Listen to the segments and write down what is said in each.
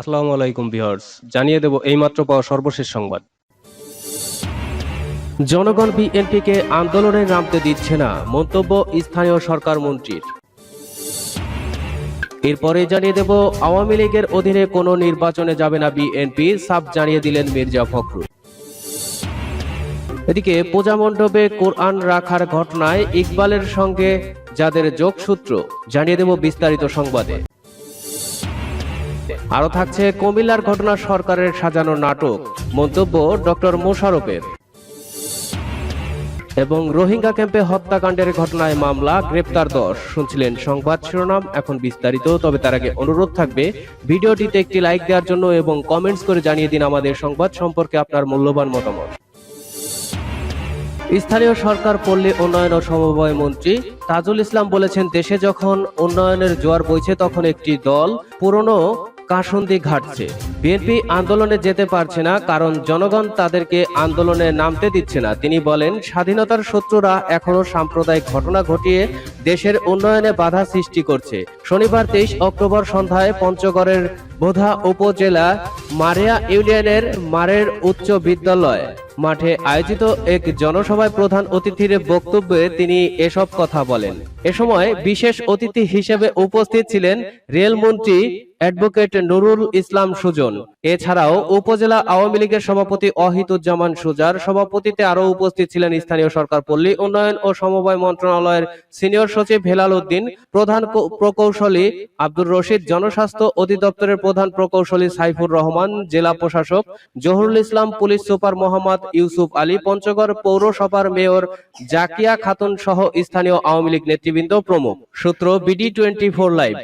আসসালামু আলাইকুম ভিউয়ার্স, জানিয়ে দেব এইমাত্র পাওয়া সর্বশেষ সংবাদ। জনগণ বিএনপিকে আন্দোলনে নামতে দিচ্ছে না, মন্তব্য স্থানীয় সরকার মন্ত্রীর। এরপরে জানিয়ে দেব, আওয়ামী লীগের অধীনে কোনো নির্বাচনে যাবে না বিএনপি, সাফ জানিয়ে দিলেন মির্জা ফখরুল। এদিকে পূজা মণ্ডপে কোরআন রাখার ঘটনায় ইকবালের সঙ্গে যাদের যোগসূত্র, জানিয়ে দেব বিস্তারিত সংবাদে। আরও থাকছে কুমিল্লার ঘটনা সরকারের সাজানো নাটক। মন্তব্য ডক্টর মোশারফের। এবং রোহিঙ্গা ক্যাম্পে হত্যাকাণ্ডের ঘটনায় মামলা, গ্রেপ্তার দশ। শুনছিলেন সংবাদ শিরোনাম, এখন বিস্তারিত। তবে তার আগে অনুরোধ থাকবে, ভিডিওটিতে একটি লাইক দেওয়ার জন্য এবং কমেন্টস করে জানিয়ে দিন আমাদের সংবাদ সম্পর্কে আপনার মূল্যবান মতামত। স্থানীয় সরকার পল্লী উন্নয়ন ও সমবায় মন্ত্রী তাজুল ইসলাম বলেছেন, দেশে যখন উন্নয়নের জোয়ার বইছে, তখন একটি দল পুরনো কাসন্দি ঘাটছে। বিএনপি আন্দোলনে যেতে পারছে না, কারণ জনগণ তাদেরকে আন্দোলনে নামতে দিচ্ছে না। তিনি বলেন, স্বাধীনতার শত্রুরা এখনও সাম্প্রদায়িক ঘটনা ঘটিয়ে দেশের উন্নয়নে বাধা সৃষ্টি করছে। শনিবার তেইশ অক্টোবর সন্ধ্যায় পঞ্চগড়ের বোধা উপজেলা মারিয়া ইউনিয়নের মারের উচ্চ বিদ্যালয়। মাঠে আয়োজিত এক জনসভায় প্রধান অতিথির বক্তব্যে তিনি এসব কথা বলেন। এ সময় বিশেষ অতিথি হিসেবে উপস্থিত ছিলেন রেলমন্ত্রী অ্যাডভোকেট নুরুল ইসলাম সুজন। এছাড়াও উপজেলা আওয়ামী লীগের সভাপতি অহিতুজ্জামান সুজার সভাপতিতে আরও উপস্থিত ছিলেন স্থানীয় সরকার পল্লী উন্নয়ন ও সমবায় মন্ত্রণালয়ের সিনিয়র সচিব হেলাল উদ্দিন, প্রধান প্রকৌশলী আব্দুর রশিদ জনস্বাস্থ্য অধিদপ্তরের প্রধান প্রকৌশলী সাইফুর রহমান, জেলা প্রশাসক জহুরুল ইসলাম, পুলিশ সুপার মোহাম্মদ ইউসুফ আলী, পঞ্চগড় পৌরসভার মেয়র জাকিয়া খাতুন সহ স্থানীয় আওয়ামী লীগ নেতৃবৃন্দ প্রমুখ। সূত্র BD twenty four live.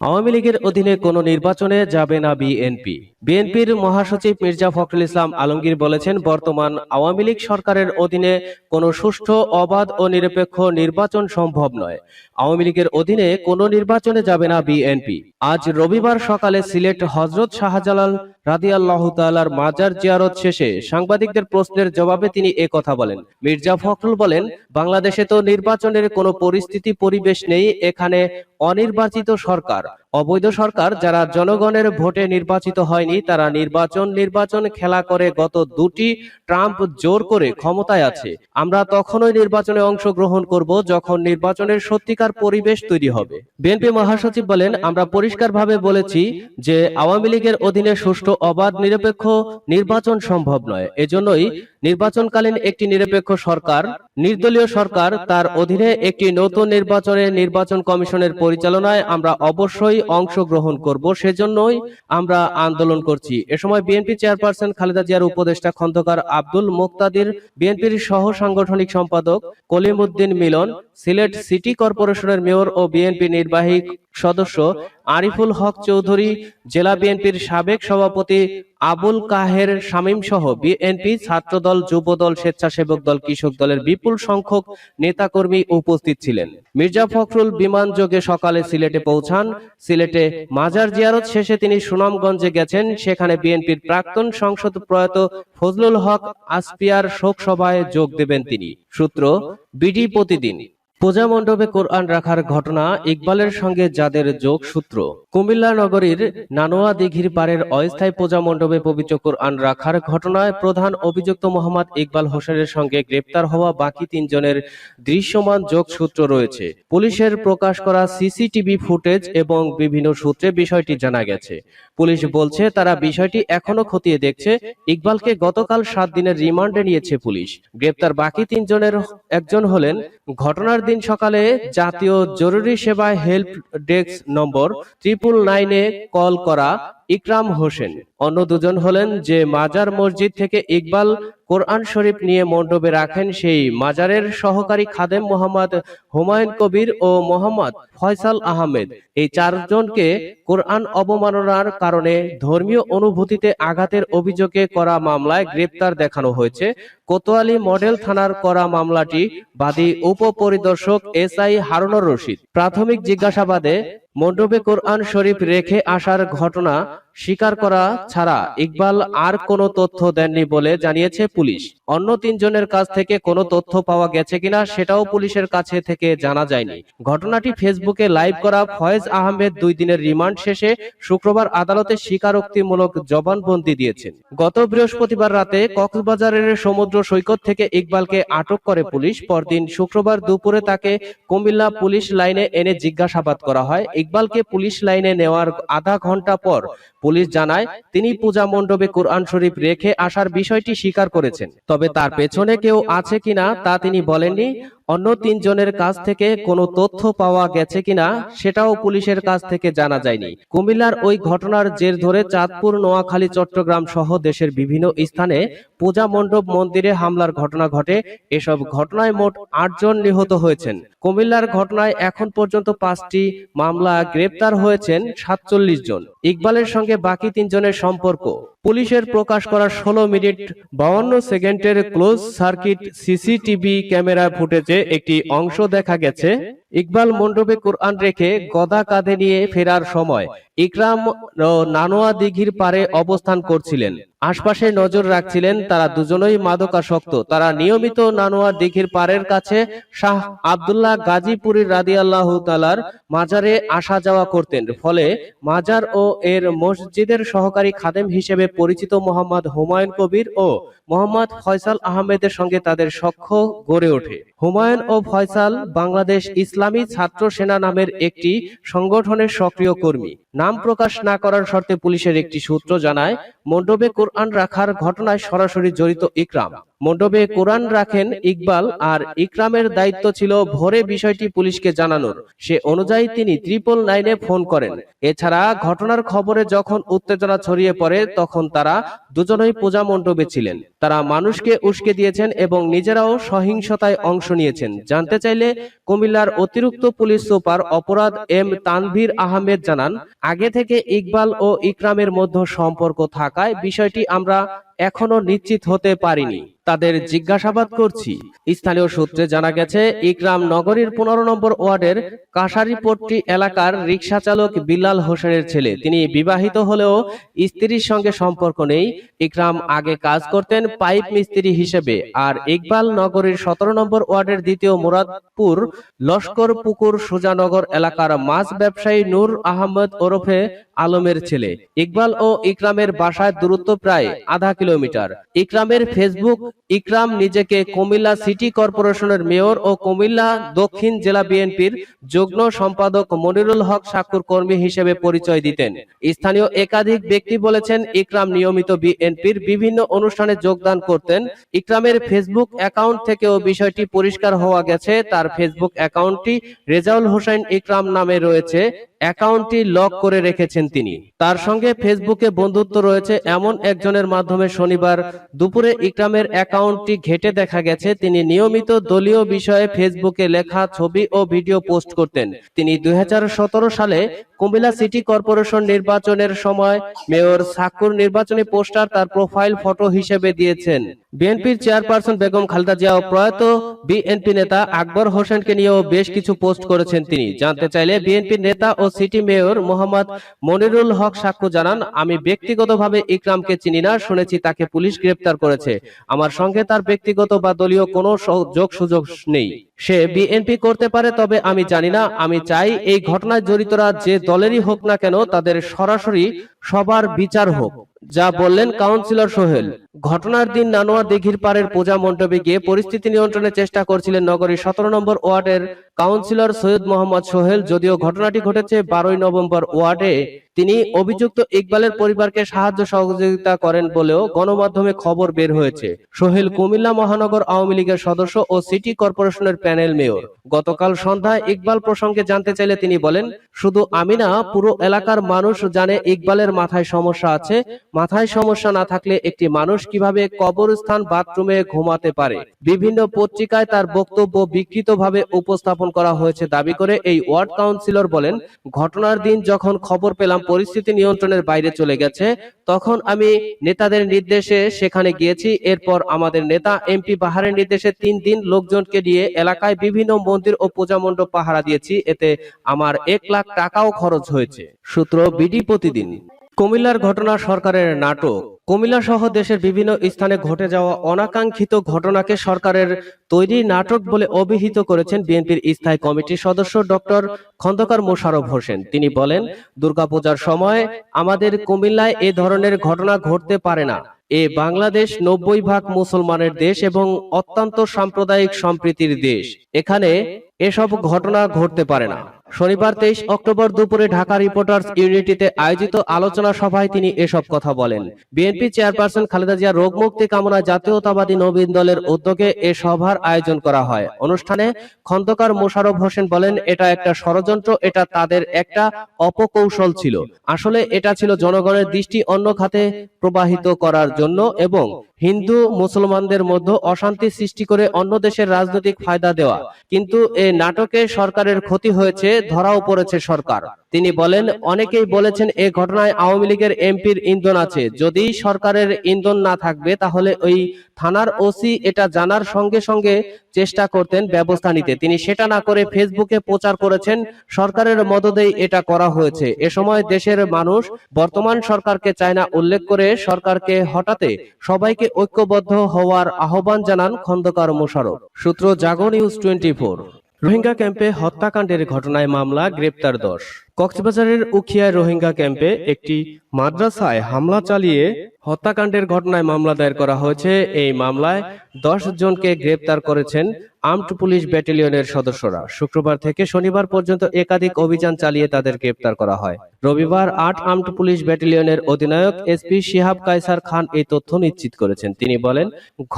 Awami লীগের অধীনে কোনো নির্বাচনে যাবে না বিএনপি। বিএনপির মহাসচিব মির্জা ফখরুল ইসলাম আলমগীর বলেছেন, বর্তমান আওয়ামী লীগ সরকারের অধীনে কোনো সুষ্ঠু, অবাধ ও নিরপেক্ষ নির্বাচন সম্ভব নয়। আওয়ামী লীগের অধীনে কোনো নির্বাচনে যাবে না বিএনপি। আজ রবিবার সকালে সিলেট হজরত শাহজালাল রাদিয়াল্লাহু তাআলার মাজার জিয়ারত শেষে সাংবাদিকদের প্রশ্নের জবাবে তিনি এ কথা বলেন। মির্জা ফখরুল বলেন, বাংলাদেশে তো নির্বাচনের কোনো পরিস্থিতি, পরিবেশ নেই, এখানে অনির্বাচিত সরকার। luck. অবৈধ সরকার যারা জনগণের ভোটে নির্বাচিত হয়নি, তারা নির্বাচন নির্বাচন খেলা করে গত দুটি ট্রাম্প জোর করে ক্ষমতায় আছে। আমরা তখনই নির্বাচনে অংশগ্রহণ করব যখন নির্বাচনের সত্যিকার পরিবেশ তৈরি হবে। বিএনপি মহাসচিব বলেন, আমরা পরিষ্কারভাবে বলেছি যে আওয়ামী লীগের অধীনে সুষ্ঠু, অবাধ, নিরপেক্ষ নির্বাচন সম্ভব নয়। এজন্যই নির্বাচনকালীন একটি নিরপেক্ষ সরকার, নির্দলীয় সরকার, তার অধীনে একটি নতুন নির্বাচনে নির্বাচন কমিশনের পরিচালনায় আমরা অবশ্যই অংশগ্রহণ করব, সেজন্যই আমরা আন্দোলন করছি। এ সময় বিএনপি চেয়ারপারসন খালেদা জিয়ার উপদেষ্টা খন্দকার আব্দুল মুক্তাদির, বিএনপির সহ সাংগঠনিক সম্পাদক কলিমউদ্দিন মিলন, সিলেট সিটি কর্পোরেশনের মেয়র ও বিএনপি নির্বাহী সদস্য আরিফুল হক চৌধুরী, জেলা বিএনপির সাবেক সভাপতি আবুল কাহের শামীম সহ বিএনপি ছাত্রদল, যুবদল, স্বেচ্ছাসেবক দল, কৃষক দলের বিপুল সংখ্যক নেতাকর্মী উপস্থিত ছিলেন। মির্জা ফখরুল বিমান যোগে সকালে সিলেটে পৌঁছান। সিলেটে মাজার জিয়ারত শেষে তিনি সুনামগঞ্জে গেছেন। সেখানে বিএনপির প্রাক্তন সংসদ প্রয়াত ফজলুল হক আসপিয়ার শোক সভায় যোগ দেবেন তিনি। সূত্র, বিডি প্রতিদিন। পূজা মণ্ডপে কোরআন রাখার ঘটনা ইকবালের সঙ্গে যাদের যোগসূত্র। কুমিল্লা নগরীর নানোয়া দিঘির পাড়ের অস্থায়ী পূজা মণ্ডপে পবিত্র কোরআন রাখার ঘটনায় প্রধান অভিযুক্ত মোহাম্মদ ইকবাল হোসেনের সঙ্গে গ্রেপ্তার হওয়া বাকি তিনজনের দৃশ্যমান যোগসূত্র রয়েছে। পুলিশের প্রকাশ করা সিসিটিভি ফুটেজ এবং বিভিন্ন সূত্রে বিষয়টি জানা গেছে। পুলিশ বলছে, তারা বিষয়টি এখনও খতিয়ে দেখছে। ইকবালকে গতকাল সাত দিনের রিমান্ডে নিয়েছে পুলিশ। গ্রেপ্তার বাকি তিনজনের একজন হলেন ঘটনার দিন সকালে জাতীয় জরুরি সেবায় হেল্প ডেস্ক নম্বর ট্রিপল নাইনে কল করা ইকরাম হোসেন। অন্য দুজন হলেন যে মাজার মসজিদ থেকে ইকবাল কোরআন শরীফ নিয়ে মণ্ডপে রাখেন সেই মাজারের সহকারী খাদেম মোহাম্মদ হুমায়ুন কবির ও মোহাম্মদ ফয়সাল আহমেদ। এই চারজনকে কোরআন অবমাননার কারণে ধর্মীয় অনুভূতিতে আঘাতের অভিযোগে করা মামলায় গ্রেপ্তার দেখানো হয়েছে। কোতোয়ালি মডেল থানার করা মামলাটি বাদী উপপরিদর্শক এস আই হারুনুর রশিদ। প্রাথমিক জিজ্ঞাসাবাদে মণ্ডপে কোরআন শরীফ রেখে আসার ঘটনা স্বীকার করা ছাড়া ইকবাল আর কোনো তথ্য দেননি বলে জানিয়েছে পুলিশ। অন্য তিনজনের কাছ থেকে কোনো তথ্য পাওয়া গেছে কিনা সেটাও পুলিশের কাছে থেকে জানা যায়নি। ঘটনাটি ফেসবুকে লাইভ করা ফয়েজ আহমেদ দুই দিনের রিমান্ড শেষে শুক্রবার আদালতে স্বীকারোক্তিমূলক জবানবন্দি দিয়েছেন। গত বৃহস্পতিবার রাতে কক্সবাজারের সমুদ্র সৈকত থেকে ইকবালকে আটক করে পুলিশ। পরদিন শুক্রবার দুপুরে তাকে কুমিল্লা পুলিশ লাইনে এনে জিজ্ঞাসাবাদ করা হয়। ইকবালকে পুলিশ লাইনে নেওয়ার আধা ঘণ্টা পর পুলিশ জানায়, তিনি পূজা মণ্ডপে কোরআন শরীফ রেখে আসার বিষয়টি স্বীকার করেছেন। তবে তার পেছনে কেউ আছে কিনা তা তিনি বলেননি। অন্য তিনজনের কাছ থেকে কোনো তথ্য পাওয়া গেছে কিনা, সেটাও পুলিশের কাছ থেকে জানা যায়নি। কুমিল্লার ওই ঘটনার জের ধরে চাঁদপুর, নোয়াখালী, চট্টগ্রাম সহ দেশের বিভিন্ন স্থানে পূজা মণ্ডপ মন্দিরে হামলার ঘটনা ঘটে। এসব ঘটনায় মোট আটজন নিহত হয়েছেন। কুমিল্লার ঘটনায় এখন পর্যন্ত পাঁচটি মামলা গ্রেপ্তার হয়েছেন সাতচল্লিশ জন। ইকবালের সঙ্গে বাকি তিনজনের সম্পর্ক। পুলিশের প্রকাশ করা ষোলো মিনিট বাউন্ন সেকেন্ডের ক্লোজ সার্কিট সিসিটিভি ক্যামেরা ফুটেজে একটি অংশ দেখা গেছে। ইকবাল মণ্ডপে কোরআন রেখে গদা কাঁধে নিয়ে ফেরার সময় ইকরাম নানোয়া দিঘির পারে অবস্থান করছিলেন। আশপাশে নজর রাখছিলেন তারা দুজনেই মাদকাসক্ত। তারা নিয়মিত নানোয়া দিঘির পারের কাছে শাহ আব্দুল্লাহ গাজীপুরীর রাদিয়াল্লাহ তালার মাজারে আসা যাওয়া করতেন। ফলে মাজার ও এর মসজিদের সহকারী খাদেম হিসেবে পরিচিত মোহাম্মদ হুমায়ুন কবির ও মোহাম্মদ ফয়সাল আহমেদের সঙ্গে তাদের সখ্য গড়ে ওঠে। হুমায়ুন ও ফয়সাল বাংলাদেশ ইসলামী ছাত্র সেনা নামের একটি সংগঠনের সক্রিয় কর্মী। নাম প্রকাশ না করার শর্তে পুলিশের একটি সূত্র জানায়, মণ্ডপে কোরআন রাখার ঘটনায় সরাসরি জড়িত ইকরাম। মণ্ডপে কোরআন রাখেন ইকবাল আর ইকরামের দায়িত্ব ছিল ভোরে বিষয়টি পুলিশকে জানানোর। সে অনুযায়ী তিনি ত্রিপল নাইনে ফোন করেন। এছাড়া ঘটনার খবরে যখন উত্তেজনা ছড়িয়ে পড়ে, তখন তারা দুজনেই পূজা মণ্ডপে ছিলেন। তারা মানুষকে উস্কে দিয়েছেন এবং নিজেরাও সহিংসতায় অংশ নিয়েছেন। জানতে চাইলে কুমিল্লার অতিরিক্ত পুলিশ সুপার অপরাধ এম তানভীর আহমেদ জানান আগে থেকে ইকবাল ও ইকরামের মধ্যে সম্পর্ক থাকায় বিষয়টি আমরা এখনও নিশ্চিত হতে পারিনি। তাদের জিজ্ঞাসাবাদ করছি। স্থানীয় সূত্রে জানা গেছে, ইকরাম নগরীর পনেরো নম্বর ওয়ার্ডের কাশারিপট্টি এলাকার রিক্সা চালক বিল্লাল হোসেনের ছেলে। তিনি বিবাহিত হলেও স্ত্রীর সঙ্গে সম্পর্ক নেই। ইকরাম আগে কাজ করতেন পাইপ মিস্ত্রি হিসেবে। আর ইকবাল নগরীর সতেরো নম্বর ওয়ার্ডের দ্বিতীয় মুরাদপুর লস্কর পুকুর সুজানগর এলাকার মাছ ব্যবসায়ী নূর আহমদ ওরফে আলমের ছেলে। ইকবাল ও ইকরামের বাসায় দূরত্ব প্রায় আধা কিলোমিটার। ইকরামের ফেসবুক, ইকরাম নিজেকে কুমিল্লা সিটি কর্পোরেশনের মেয়র ও কুমিল্লা দক্ষিণ জেলা বিএনপির যুগ্ম সম্পাদক মনিরুল হক সাক্ষর কর্মী হিসেবে পরিচয় দিতেন। স্থানীয় একাধিক ব্যক্তি বলেছেন, ইকরাম নিয়মিত বিএনপির বিভিন্ন অনুষ্ঠানে যোগদান করতেন। ইকরামের ফেসবুক অ্যাকাউন্ট থেকেও বিষয়টি পরিষ্কার হওয়া গেছে। তার ফেসবুক অ্যাকাউন্টটি রেজাউল হোসেন ইকরাম নামে রয়েছে। অ্যাকাউন্টটি লক করে রেখেছেন তিনি। তার সঙ্গে ফেসবুকে বন্ধুত্ব রয়েছে এমন একজনের মাধ্যমে শনিবার দুপুরে ইকরামের অ্যাকাউন্টটি ঘেটে দেখা গেছে। তিনি নিয়মিত দলীয় বিষয়ে ফেসবুকে লেখা ছবি ও ভিডিও পোস্ট করতেন। তিনি দুই হাজার সতেরো সালে কুমিল্লা সিটি কর্পোরেশন নির্বাচনের সময় মেয়র সাকুর নির্বাচনী পোস্টার তার প্রোফাইল ফটো হিসেবে দিয়েছেন। বিএনপির চেয়ারপারসন বেগম খালেদা জিয়া ও প্রয়াত বিএনপি নেতা আকবর হোসেনকে নিয়েও বেশ কিছু পোস্ট করেছেন তিনি। জানতে চাইলে বিএনপির নেতা ও সিটি মেয়র মোহাম্মদ মনিরুল হক সাক্ষ্য জানান আমি ব্যক্তিগতভাবে ইকরামকে চিনি না শুনেছি তাকে পুলিশ গ্রেপ্তার করেছে। আমার সঙ্গে তার ব্যক্তিগত বা দলীয় কোনো যোগ সুযোগ নেই। সে বিএনপি করতে পারে, তবে আমি জানি না, আমি চাই এই ঘটনায় জড়িতরা যে দলেরই হোক না কেন, তাদের সরাসরি সবার বিচার হোক। যা বললেন কাউন্সিলর সোহেল। ঘটনার দিন নানোয়া দিঘির পাড়ের পূজা মণ্ডপে গিয়ে পরিস্থিতি নিয়ন্ত্রণের চেষ্টা করছিলেন নগরীর সতেরো নম্বর ওয়ার্ডের কাউন্সিলর সৈয়দ মোহাম্মদ সোহেল, যদিও ঘটনাটি ঘটেছে বারোই নভেম্বর ওয়ার্ডে। তিনি অভিযুক্ত ইকবালের পরিবারকে সাহায্য সহযোগিতা করেন বলেও গণমাধ্যমে খবর বের হয়েছে। সোহেল কুমিল্লা মহানগর আওয়ামী লীগের সদস্য ও সিটি কর্পোরেশনের প্যানেল মেয়র। গতকাল সন্ধ্যায় ইকবাল প্রসঙ্গে জানতে চাইলে তিনি বলেন, শুধু আমি না, পুরো এলাকার মানুষ জানে ইকবালের মাথায় সমস্যা আছে মাথায় সমস্যা না থাকলে একটি মানুষ কীভাবে কবরস্থান বাথরুমে ঘুমাতে পারে? বিভিন্ন পত্রিকায় তার বক্তব্য বিকৃতভাবে উপস্থাপন করা হয়েছে দাবি করে এই ওয়ার্ড কাউন্সিলর বলেন, ঘটনার দিন যখন খবর পেলাম পরিস্থিতি নিয়ন্ত্রণের বাইরে চলে গেছে, তখন আমি নেতাদের নির্দেশে সেখানে গিয়েছি। এরপর আমাদের নেতা, এমপি বাহারের নির্দেশে তিন দিন লোকজনকে নিয়ে এলাকায় বিভিন্ন মন্দির ও পূজা মণ্ডপ পাহারা দিয়েছি। এতে আমার এক লাখ টাকাও খরচ হয়েছে। সূত্র বিডি প্রতিদিন। কুমিল্লার ঘটনা সরকারের নাটক। কুমিল্লা সহ দেশের বিভিন্ন স্থানে ঘটে যাওয়া অনাকাঙ্ক্ষিত ঘটনাকে সরকারের তৈরি নাটক বলে অভিহিত করেছেন বিএনপির স্থায়ী কমিটির সদস্য ডক্টর খন্দকার মোশাররফ হোসেন। তিনি বলেন, দুর্গাপূজার সময় আমাদের কুমিল্লায় এ ধরনের ঘটনা ঘটতে পারে না। এ বাংলাদেশ নব্বই ভাগ মুসলমানের দেশ এবং অত্যন্ত সাম্প্রদায়িক সম্প্রীতির দেশ। এখানে এসব ঘটনা ঘটতে পারে না। শনিবার তেইশ অক্টোবর দুপুরে ঢাকা রিপোর্টার্স ইউনিটিতে আয়োজিত আলোচনা সভায় তিনি এসব কথা বলেন। বিএনপি চেয়ারপারসন খালেদা জিয়া রোগমুক্তি কামনায় জাতীয়তাবাদী নবীন দলের উদ্যোগে এ সভার আয়োজন করা হয়। অনুষ্ঠানে খন্দকার মোশাররফ হোসেন বলেন, এটা একটা ষড়যন্ত্র, এটা তাদের একটা অপকৌশল ছিল। আসলে এটা ছিল জনগণের দৃষ্টি অন্য খাতে প্রবাহিত করার জন্য এবং হিন্দু মুসলমানদের মধ্যে অশান্তি সৃষ্টি করে অন্য দেশের রাজনৈতিক ফায়দা দেওয়া। কিন্তু এ নাটকে সরকারের ক্ষতি হয়েছে, ধরাও পড়েছে সরকার। তিনি বলেন অনেকেই বলেছেন এ ঘটনায় আওয়ামী লীগের এমপির ইন্ধন আছে। যদি সরকারের ইন্ধন না থাকবে তাহলে ওই থানার ওসি এটা জানার সঙ্গে সঙ্গে চেষ্টা করতেন ব্যবস্থা নিতে। তিনি সেটা না করে ফেসবুকে প্রচার করেছেন। সরকারের মদদেই এটা করা হয়েছে। এ সময় দেশের মানুষ বর্তমান সরকারকে চায় না উল্লেখ করে সরকারকে হটাতে সবাইকে ঐক্যবদ্ধ হওয়ার আহ্বান জানান খন্দকার মোশারফ সূত্র Jago news twenty four Rohingya ক্যাম্পে হত্যাকাণ্ডের ঘটনায় মামলা গ্রেপ্তার দশ কক্সবাজারের উখিয়ায় রোহিঙ্গা ক্যাম্পে একটি মাদ্রাসায় হামলা চালিয়ে হত্যাকাণ্ডের ঘটনায় মামলা দায়ের করা হয়েছে। এই মামলায় দশ জনকে গ্রেপ্তার করেছেন আর্মড পুলিশ ব্যাটালিয়নের সদস্যরা। শুক্রবার থেকে শনিবার পর্যন্ত একাধিক অভিযান চালিয়ে তাদের গ্রেপ্তার করা হয়। রবিবার আট আর্মড পুলিশ ব্যাটালিয়নের অধিনায়ক এসপি শিহাব কায়সার খান এই তথ্য নিশ্চিত করেছেন। তিনি বলেন,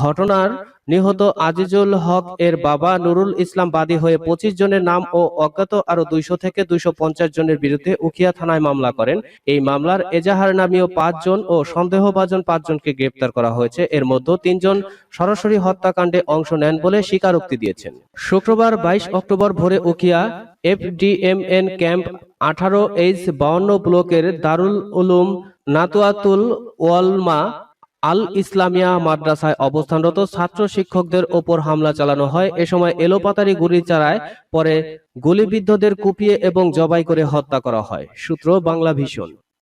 ঘটনার নিহত আজিজুল হক এর বাবা নুরুল ইসলাম বাদী হয়ে পঁচিশ জনের নাম ও অজ্ঞাত আরও দুইশো থেকে দুইশো পঞ্চাশ জনের বিরুদ্ধে উখিয়া থানায় মামলা করেন। এই মামলার এজাহার নামীয় পাঁচজন ও সন্দেহভাজন পাঁচজনকে গ্রেপ্তার করা হয়েছে। এর মধ্যে তিনজন সরাসরি হত্যাকাণ্ডে অংশ নেন বলে স্বীকারোক্তি দিয়েছেন। শুক্রবার বাইশ অক্টোবর ভোরে উখিয়া এফডিএমএন ক্যাম্প আঠারো এইচ বাউন্ন ব্লকের দারুল উলুম নাতুয়াতুল ওয়ালমা আল ইসলামিয়া মাদ্রাসায় অবস্থানরত ছাত্র শিক্ষকদের ওপর হামলা চালানো হয়। এ সময় এলোপাতারি গুলি চালায়, পরে গুলিবিদ্ধদের কুপিয়ে এবং জবাই করে হত্যা করা হয়। সূত্র বাংলা ভীষণ